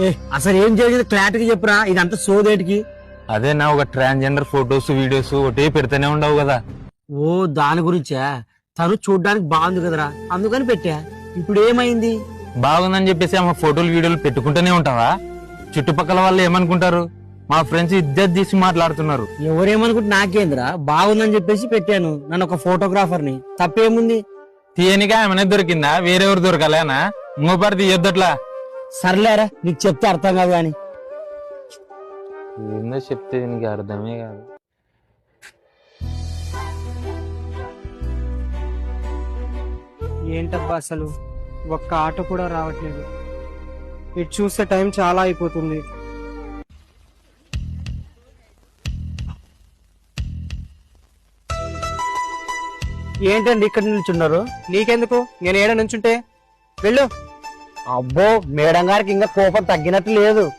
ఏ అసలు ఏం జరిగింది? క్లారిటీగా చెప్పురా ఇదంతా సోదేటికి అదే నా ఒక ట్రాన్స్జెండర్ ఫొటోస్ వీడియోస్ ఒకటి పెడితేనే ఉండవు కదా. ఓ దాని గురించా? తను చూడ్డానికి బాగుంది కదరా. అందుకని పెట్టా. ఇప్పుడు ఏమైంది? బాగుందని చెప్పేసి ఆమె ఫోటోలు వీడియోలు పెట్టుకుంటూనే ఉంటావా? చుట్టుపక్కల వాళ్ళు ఏమనుకుంటారు? మా ఫ్రెండ్స్ ఇద్దరు తీసి మాట్లాడుతున్నారు. ఎవరేమనుకుంటే నాకేందిరా? బాగుందని చెప్పేసి పెట్టాను. నన్ను ఒక ఫోటోగ్రాఫర్ని. తప్పేముంది? తీయనిగా ఆమెనే దొరికిందా? వేరెవరు దొరకలేనా? ఇంకోపారి తీయొద్దట్లా. సర్లేరా నీకు చెప్తే అర్థం కాదు కానీ. ఏందో చెప్తే నీకు అర్థమే కాదు. ఏంటబ్బా అసలు? ఒక్క ఆటో కూడా రావట్లేదు. ఇటు చూస్తే టైం చాలా అయిపోతుంది. ఏంటండి ఇక్కడ నిల్చున్నారు? నీకెందుకు? నేను ఏడ నుంచుంటే వెళ్ళు. అబ్బో మేడం గారికి ఇంకా కోపం తగ్గినట్టు లేదు.